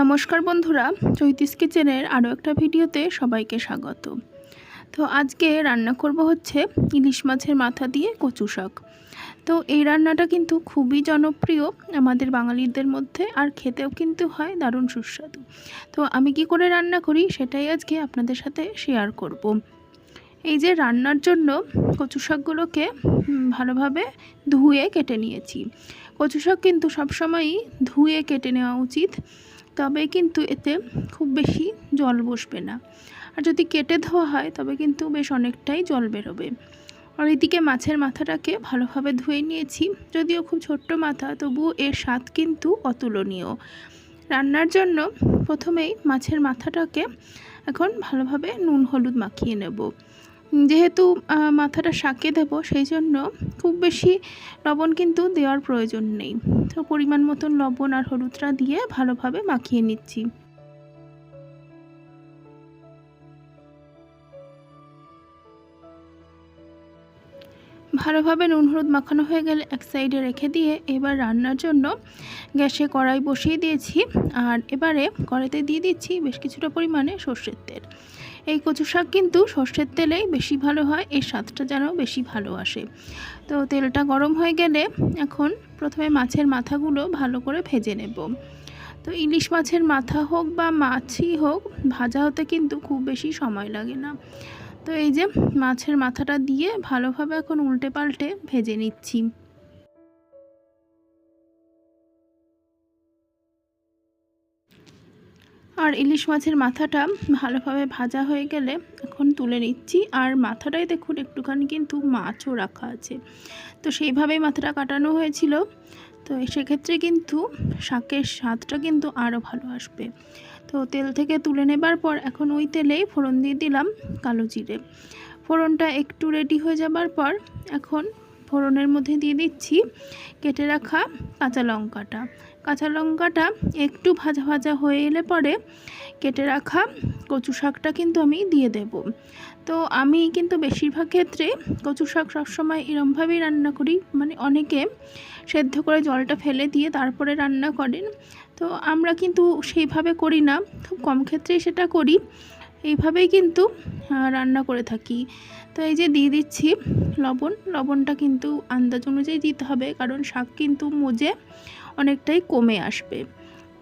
নমস্কার বন্ধুরা চৈতিস কিচেনের আরও একটা ভিডিওতে সবাইকে স্বাগত। তো আজকে রান্না করব হচ্ছে ইলিশ মাছের মাথা দিয়ে কচু শাক। তো এই রান্নাটা কিন্তু খুবই জনপ্রিয় আমাদের বাঙালিদের মধ্যে আর খেতেও কিন্তু হয় দারুণ সুস্বাদু। তো আমি কি করে রান্না করি সেটাই আজকে আপনাদের সাথে শেয়ার করব। এই যে রান্নার জন্য কচু শাকগুলোকে ভালোভাবে ধুয়ে কেটে নিয়েছি। কচু শাক কিন্তু সবসময়ই ধুয়ে কেটে নেওয়া উচিত। তবে কিন্তু এতে খুব বেশি জল বসবে না। আর যদি কেটে ধোয়া হয়, তবে কিন্তু বেশ অনেকটাই জল বেরোবে। আর এদিকে মাছের মাথাটাকে ভালোভাবে ধুয়ে নিয়েছি। যদিও খুব ছোট্ট মাথা, তবুও এর স্বাদ কিন্তু অতুলনীয়। রান্নার জন্য প্রথমেই মাছের মাথাটাকে এখন ভালোভাবে নুন, হলুদ মাখিয়ে নেব। যেহেতু মাথাটা শাকে দেবো, সেই জন্য খুব বেশি লবণ কিন্তু দেওয়ার প্রয়োজন নেই। তো পরিমাণ মতন লবণ আর হলুদটা দিয়ে ভালোভাবে মাখিয়ে নিচ্ছি। ভালোভাবে নুন হলুদ মাখানো হয়ে গেলে এক সাইডে রেখে দিয়ে এবার রান্নার জন্য গ্যাসে কড়াই বসিয়ে দিয়েছি। আর এবারে কড়াইতে দিয়ে দিচ্ছি বেশ কিছুটা পরিমাণে সর্ষের তেল। এই কচু শাক কিন্তু সর্ষের তেলেই বেশি ভালো হয়, এর স্বাদটা যেন বেশি ভালো আসে। তো তেলটা গরম হয়ে গেলে এখন প্রথমে মাছের মাথাগুলো ভালো করে ভেজে নেব। তো ইলিশ মাছের মাথা হোক বা মাছই হোক, ভাজা হতে কিন্তু খুব বেশি সময় লাগে না। তো এই যে মাছের মাথাটা দিয়ে ভালোভাবে এখন উল্টে পাল্টে ভেজে নিচ্ছি। আর ইলিশ মাছের মাথাটা ভালোভাবে ভাজা হয়ে গেলে এখন তুলে নিচ্ছি। আর মাথাটাই দেখুন, একটুখানি কিন্তু মাছও রাখা আছে। তো সেইভাবেই মাথাটা কাটানো হয়েছিল। তো সেক্ষেত্রে কিন্তু শাকের স্বাদটা কিন্তু আরও ভালো আসবে। তো তেল থেকে তুলে নেবার পর এখন ওই তেলেই ফোড়ন দিয়ে দিলাম কালো জিরে। ফোড়নটা একটু রেডি হয়ে যাবার পর এখন ফোড়নের মধ্যে দিয়ে দিচ্ছি কেটে রাখা কাঁচা লঙ্কাটা। কাঁচা লঙ্কাটা একটু ভাজা ভাজা হয়ে এলে পরে কেটে রাখা কচু শাকটা কিন্তু আমি দিয়ে দেব। তো আমি কিন্তু বেশিরভাগ ক্ষেত্রে কচু শাক সবসময় এরমভাবেই রান্না করি। মানে অনেকে সেদ্ধ করে জলটা ফেলে দিয়ে তারপরে রান্না করেন। তো আমরা কিন্তু সেইভাবে করি না, খুব কম ক্ষেত্রেই সেটা করি। এইভাবেই কিন্তু রান্না করে থাকি। তো এই যে দিয়ে দিচ্ছি লবণ, লবণটা কিন্তু আন্দাজ অনুযায়ী দিতে হবে। কারণ শাক কিন্তু মজে অনেকটাই কমে আসবে।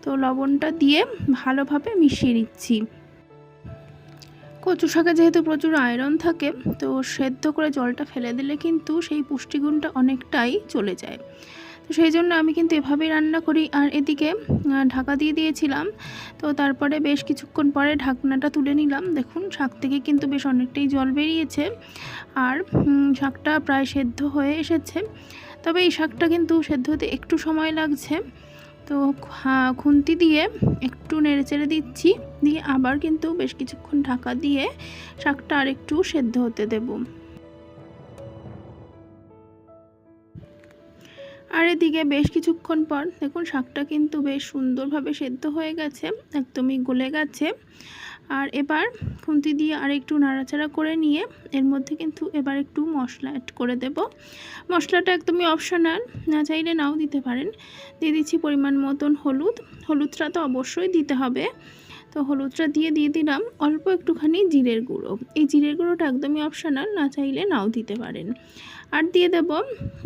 তো লবণটা দিয়ে ভালোভাবে মিশিয়ে নিচ্ছি। কচু শাকে যেহেতু প্রচুর আয়রন থাকে, তো সেদ্ধ করে জলটা ফেলে দিলে কিন্তু সেই পুষ্টিগুণটা অনেকটাই চলে যায়। তো সেই জন্য আমি কিন্তু এভাবেই রান্না করি। আর এদিকে ঢাকা দিয়ে দিয়েছিলাম। তো তারপরে বেশ কিছুক্ষণ পরে ঢাকনাটা তুলে নিলাম। দেখুন, শাক থেকে কিন্তু বেশ অনেকটাই জল বেরিয়েছে। আর শাকটা প্রায় সেদ্ধ হয়ে এসেছে। তবে এই শাকটা কিন্তু সেদ্ধ হতে একটু সময় লাগছে। তো খুন্তি দিয়ে একটু নেড়ে চেড়ে দিচ্ছি। দিয়ে আবার কিন্তু বেশ কিছুক্ষণ ঢাকা দিয়ে শাকটা আর একটু সেদ্ধ হতে দেব। আর এদিকে বেশ কিছুক্ষণ পর দেখুন শাকটা কিন্তু বেশ সুন্দরভাবে সেদ্ধ হয়ে গেছে, একদমই গলে গেছে। আর এবার খুন্তি দিয়ে আর একটু নাড়াচাড়া করে নিয়ে এর মধ্যে কিন্তু এবার একটু মশলা অ্যাড করে দেব। মশলাটা একদমই অপশনাল না চাইলে নাও দিতে পারেন। দিয়ে দিচ্ছি পরিমাণ মতন হলুদ। হলুদটা তো অবশ্যই দিতে হবে। তো হলুদটা দিয়ে দিয়ে দিলাম অল্প একটুখানি জিরের গুঁড়ো। এই জিরের গুঁড়োটা একদমই অপশনাল, না চাইলে নাও দিতে পারেন। আর দিয়ে দেব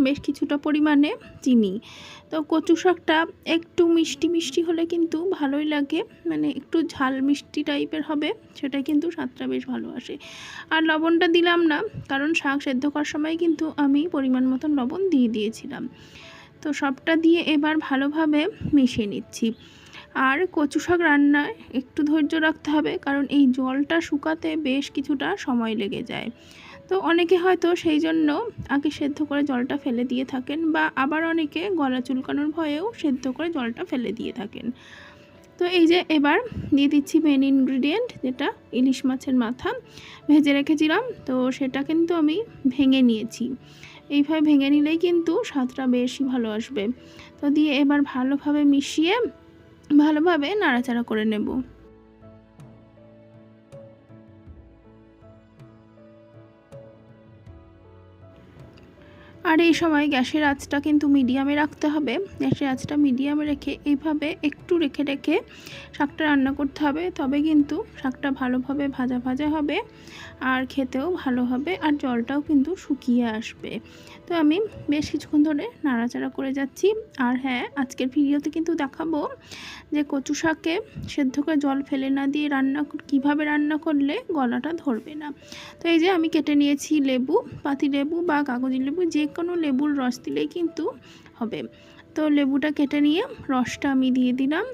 বেশ কিছুটা পরিমাণে চিনি। তো কচু শাকটা একটু মিষ্টি মিষ্টি হলে কিন্তু ভালোই লাগে মানে একটু ঝাল মিষ্টি টাইপের হবে, সেটা কিন্তু স্বাদটা বেশ ভালো আসে। আর লবণটা দিলাম না, কারণ শাক সেদ্ধ করার সময় কিন্তু আমি পরিমাণ মতন লবণ দিয়ে দিয়েছিলাম। তো সবটা দিয়ে এবার ভালোভাবে মিশিয়ে নিচ্ছি। আর কচু শাক রান্নায় একটু ধৈর্য রাখতে হবে, কারণ এই জলটা শুকাতে বেশ কিছুটা সময় লেগে যায়। তো অনেকে হয়তো সেই জন্য আগে সেদ্ধ করে জলটা ফেলে দিয়ে থাকেন বা আবার অনেকে গলা চুলকানোর ভয়েও সেদ্ধ করে জলটা ফেলে দিয়ে থাকেন। তো এই যে এবার দিয়ে দিচ্ছি মেন ইনগ্রিডিয়েন্ট যেটা ইলিশ মাছের মাথা। ভেজে রেখেছিলাম, তো সেটা কিন্তু আমি ভেঙে নিয়েছি। এইভাবে ভেঙে নিলেই কিন্তু স্বাদটা বেশি ভালো আসবে। তো দিয়ে এবার ভালোভাবে মিশিয়ে ভালোভাবে নাড়াচাড়া করে নেব। এই সময় গ্যাসের আঁচটা কিন্তু মিডিয়ামে রাখতে হবে। গ্যাসের আঁচটা মিডিয়ামে রেখে এইভাবে একটু রেখে রেখে শাকটা রান্না করতে হবে। তবে কিন্তু শাকটা ভালোভাবে ভাজা ভাজা হবে আর খেতেও ভালো হবে আর জলটাও কিন্তু শুকিয়ে আসবে। তো আমি বেশ কিছুক্ষণ ধরে নাড়াচাড়া করে যাচ্ছি। আর হ্যাঁ আজকের ভিডিওতে কিন্তু দেখাবো যে কচু শাকে সেদ্ধ করে জল ফেলে না দিয়ে রান্না কীভাবে রান্না করলে গলাটা ধরবে না। তো এই যে আমি কেটে নিয়েছি লেবু, পাতি লেবু বা কাগজি লেবু যে কোনো লেবুর রস দিলেই কিন্তু হবে। তো লেবুটা কেটে নিয়ে রসটা আমি দিয়ে দিলাম।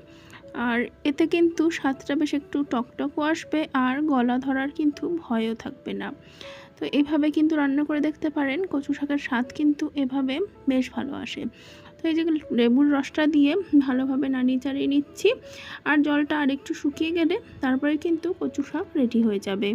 আর এতে কিন্তু স্বাদটা বেশ একটু টকটকও আসবে আর গলা ধরার কিন্তু ভয়ও থাকবে না। তো এভাবে কিন্তু রান্না করে দেখতে পারেন, কচু শাকের স্বাদ কিন্তু এভাবে বেশ ভালো আসে। তো এই যে লেবুর রসটা দিয়ে ভালোভাবে নাড়িয়ে চাড়িয়ে নিচ্ছি। আর জলটা আর একটু শুকিয়ে গেলে তারপরে কিন্তু কচু শাক রেডি হয়ে যাবে।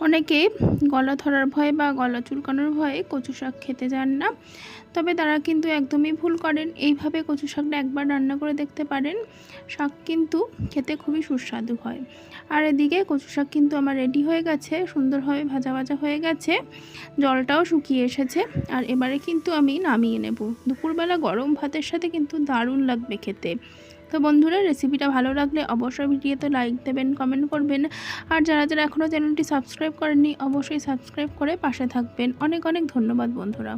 অনেকে গলা ধরার ভয়ে বা গলা চুলকানোর ভয়ে কচু শাক খেতে যান না। তবে তারা কিন্তু একদমই ভুল করেন। এইভাবে কচু শাকটা একবার রান্না করে দেখতে পারেন। শাক কিন্তু খেতে খুবই সুস্বাদু হয়। আর এদিকে কচু শাক কিন্তু আমার রেডি হয়ে গেছে, সুন্দরভাবে ভাজা ভাজা হয়ে গেছে। জলটাও শুকিয়ে এসেছে। আর এবারে কিন্তু আমি নামিয়ে নেব। দুপুরবেলা গরম ভাতের সাথে কিন্তু দারুণ লাগবে খেতে। তো বন্ধুরা রেসিপিটা ভালো লাগলে অবশ্যই ভিডিওতে লাইক দেবেন কমেন্ট করবেন। আর যারা যারা এখনও চ্যানেলটি সাবস্ক্রাইব করেননি, অবশ্যই সাবস্ক্রাইব করে পাশে থাকবেন। অনেক অনেক ধন্যবাদ বন্ধুরা।